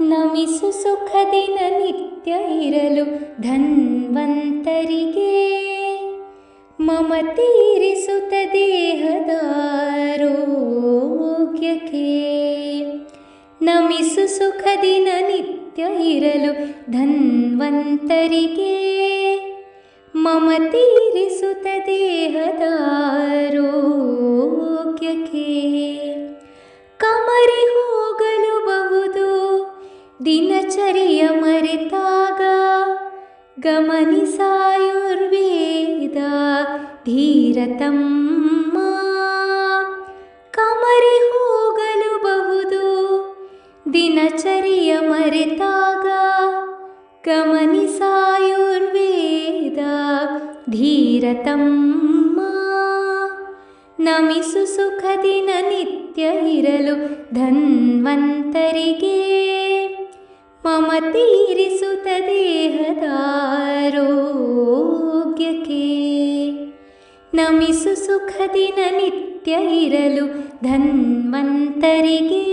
ನಮಿಸು ಸುಖ ದಿನ ನಿತ್ಯ ಇರಲು ಧನ್ವಂತರಿಗೆ. ಮಮತೀರಿಸುತ್ತ ದೇಹದ ದೇಹದಾರೋಗ್ಯಕ್ಕೆ ನಮಿಸು ಸುಖ ದಿನ ನಿತ್ಯ ಇರಲು ಧನ್ವಂತರಿಗೆ. ಮಮತೀರಿಸುತ್ತ ದೇಹದ ದಿನಚರಿಯ ಮರೆತಾಗ ಗಮನಿಸಾಯುರ್ವೇದ ಧೀರತಮ್ಮ ಕಮರಿ ಹೋಗಲು ಬಹುದು ದಿನಚರಿಯ ಮರೆತಾಗ ಗಮನಿಸಾಯುರ್ವೇದ ಧೀರತಮ್ಮ ನಮಿಸು ಸುಖ ದಿನ ನಿತ್ಯ ಇರಲು ಧನ್ವಂತರಿಗೆ ಮಮತೀರಿಸುತ್ತ ದೇಹದ ಆರೋಗ್ಯಕ್ಕೆ ನಮಿಸು ಸುಖ ದಿನ ನಿತ್ಯ ಇರಲು ಧನ್ವಂತರಿಗೆ.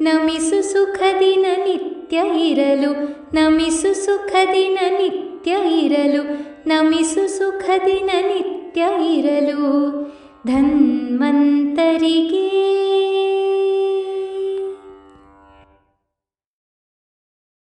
ನಮಿಸು ಸುಖ ದಿನ ನಿತ್ಯ ಇರಲು, ನಮಿಸು ಸುಖ ದಿನ ನಿತ್ಯ ಇರಲು, ನಮಿಸು ಸುಖ ದಿನ ನಿತ್ಯ ಇರಲು ಧನ್ವಂತರಿಗೆ.